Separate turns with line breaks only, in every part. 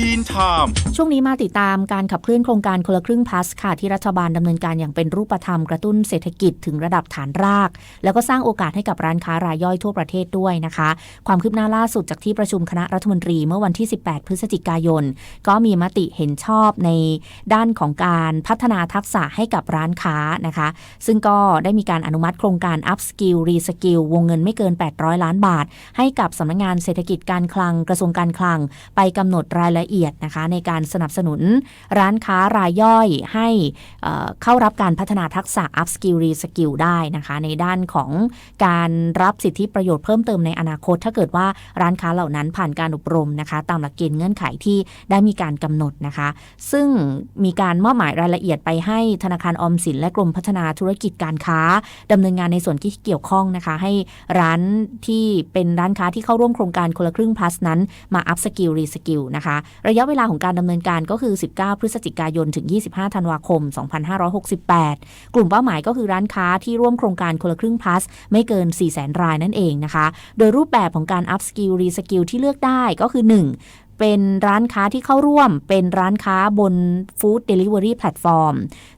ทีนไทม์
ช่วงนี้มาติดตามการขับเคลื่อนโครงการคนละครึ่งพลัสค่ะที่รัฐบาลดำเนินการอย่างเป็นรูปธรรมกระตุ้นเศรษฐกิจถึงระดับฐานราก แล้วก็สร้างโอกาสให้กับร้านค้ารายย่อยทั่วประเทศด้วยนะคะ ความคืบหน้าล่าสุดจากที่ประชุมคณะรัฐมนตรีเมื่อวันที่ 18 พฤศจิกายน ก็มีมติเห็นชอบในด้านของการพัฒนาทักษะให้กับร้านค้านะคะ ซึ่งก็ได้มีการอนุมัติโครงการ Up Skill Re Skill วงเงินไม่เกิน 800 ล้านบาท ให้กับสำนักงานเศรษฐกิจการคลังกระทรวงการคลัง ไปกำหนดรายละเอียดนะคะในการสนับสนุนร้านค้ารายย่อยให้เอ่อเข้ารับการพัฒนาทักษะ Up Skill Re Skill ได้นะคะ ในด้านของการรับสิทธิประโยชน์เพิ่มเติมในอนาคต ถ้าเกิดว่าร้านค้าเหล่านั้นผ่านการอบรมนะคะ ตามหลักเกณฑ์เงื่อนไขที่ได้มีการกำหนดนะคะ ซึ่งมีการมอบหมายรายละเอียดไปให้ธนาคารออมสินและกรมพัฒนาธุรกิจการค้าดำเนินงานในส่วนที่เกี่ยวข้องนะคะ ให้ร้านที่เป็นร้านค้าที่เข้าร่วมโครงการคนละครึ่ง plus นั้นมา up skill re skill นะคะระยะเวลาของการดำเนินการก็คือ 19 พฤศจิกายนถึง 25 ธันวาคม 2568 กลุ่มเป้าหมายก็คือร้านค้าที่ร่วมโครงการคนละครึ่ง plus ไม่เกิน 400,000 รายนั่นเองนะคะ โดยรูปแบบของการ up skill re skill ที่เลือกได้ก็คือ 1 เป็นร้านค้าที่เข้าร่วม เป็นร้านค้าบน Food Delivery Platform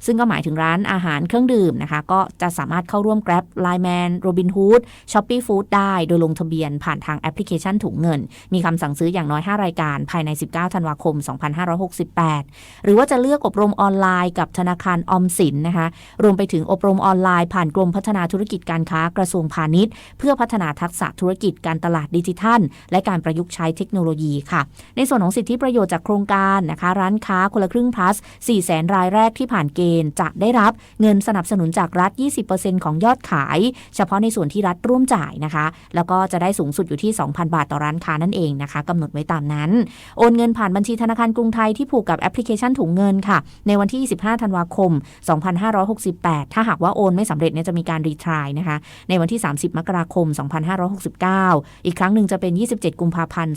ซึ่งก็หมายถึงร้านอาหารเครื่องดื่มนะคะ ก็จะสามารถเข้าร่วม Grab Line Man Robinhood Shopee Food ได้โดยลงทะเบียนผ่านทางแอปพลิเคชันถุงเงิน มีคำสั่งซื้ออย่างน้อย 5 รายการภายใน 19 ธันวาคม 2568 หรือว่าจะเลือกอบรมออนไลน์กับธนาคารออมสินนะคะ รวมไปถึงอบรมออนไลน์ผ่านกรมพัฒนาธุรกิจการค้ากระทรวงพาณิชย์ เพื่อพัฒนาทักษะธุรกิจการตลาดดิจิทัล และการประยุกต์ใช้เทคโนโลยีค่ะในส่วนของสิทธิประโยชน์จากโครงการนะคะ ร้านค้าคนละครึ่ง plus 4แสนรายแรกที่ผ่านเกณฑ์จะได้รับเงินสนับสนุนจากรัฐ 20%ของยอดขาย เฉพาะในส่วนที่รัฐร่วมจ่ายนะคะ แล้วก็จะได้สูงสุดอยู่ที่ 2,000 บาทต่อร้านค้านั่นเองนะคะกำหนดไว้ตามนั้น โอนเงินผ่านบัญชีธนาคารกรุงไทยที่ผูกกับแอปพลิเคชันถุงเงินค่ะ ในวันที่ 25 ธันวาคม 2568 ถ้าหากว่าโอนไม่สำเร็จเนี่ยจะมีการรีทรายนะคะ ในวันที่ 30 มกราคม 2569 อีกครั้งหนึ่งจะเป็น 27 กุมภาพันธ์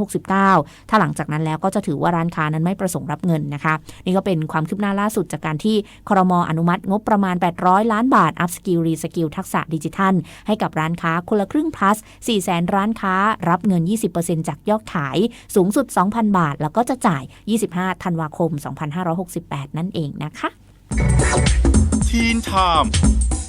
2569ถ้าหลังจากนั้นแล้วก็จะถือว่าร้านค้านั้นไม่ประสงค์รับเงินนะคะ นี่ก็เป็นความคืบหน้าล่าสุดจากการที่ครมอนุมัติงบประมาณ 800 ล้านบาทอัพสกิลรีสกิลทักษะดิจิทัล ให้กับร้านค้าคนละครึ่ง plus 4แสนร้านค้ารับเงิน 20%จากยอดขายสูงสุด 2,000 บาท แล้วก็จะจ่าย 25 ธันวาคม 2568 นั่นเองนะคะ
ทีนไทม์